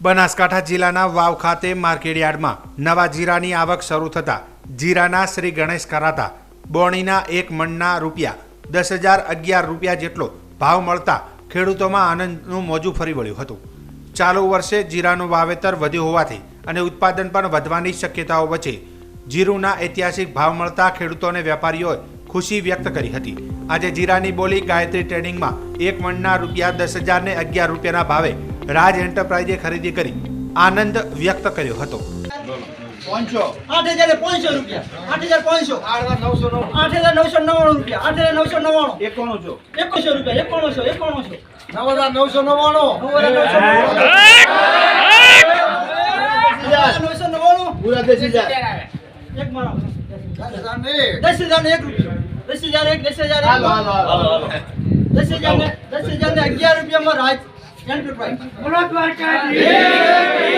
બનાસકાંઠા જિલ્લાના વાવ ખાતે માર્કેટયાર્ડમાં નવા જીરાની આવક શરૂ થતાં જીરાના શ્રી ગણેશ કરાતા બોણીના એક મણના રૂપિયા દસ હજાર અગિયાર રૂપિયા જેટલો ભાવ મળતા ખેડૂતોમાં આનંદનું મોજું ફરી વળ્યું હતું. ચાલુ વર્ષે જીરાનું વાવેતર વધ્યું હોવાથી અને ઉત્પાદન પણ વધવાની શક્યતાઓ વચ્ચે જીરુના ઐતિહાસિક ભાવ મળતા ખેડૂતોને વેપારીઓએ ખુશી વ્યક્ત કરી હતી. આજે જીરાની બોલી ગાયત્રી ટ્રેડિંગમાં એક મણના રૂપિયા દસ હજારને અગિયાર રૂપિયાના ભાવે રાજ એન્ટરપ્રાઇઝે ખરીદી કરી આનંદ વ્યક્ત કર્યો હતો. પાંચસો. આઠ હજાર પાંચસો રૂપિયા. આઠ હજાર પાંચસો. આઠ નવસો નવ આઠ હજાર નવસો નવ્વાણું રૂપિયા. આઠ હજાર નવસો નવ્વાણું. એકોણું છો એકોણસો રૂપિયા. એકોણસો એકોણસો. નવ હજાર નવસો નવ્વાણું. નવ હજાર નવસો નવ્વાણું. પૂરા દસ હજાર. એક મારો દસ હજાર ને. એક રૂપિયો. દસ હજાર એક દસ હજાર દસ હજાર ને દસ હજાર ને અગિયાર રૂપિયામાં રાજ Stand upright. Bola Dwarka.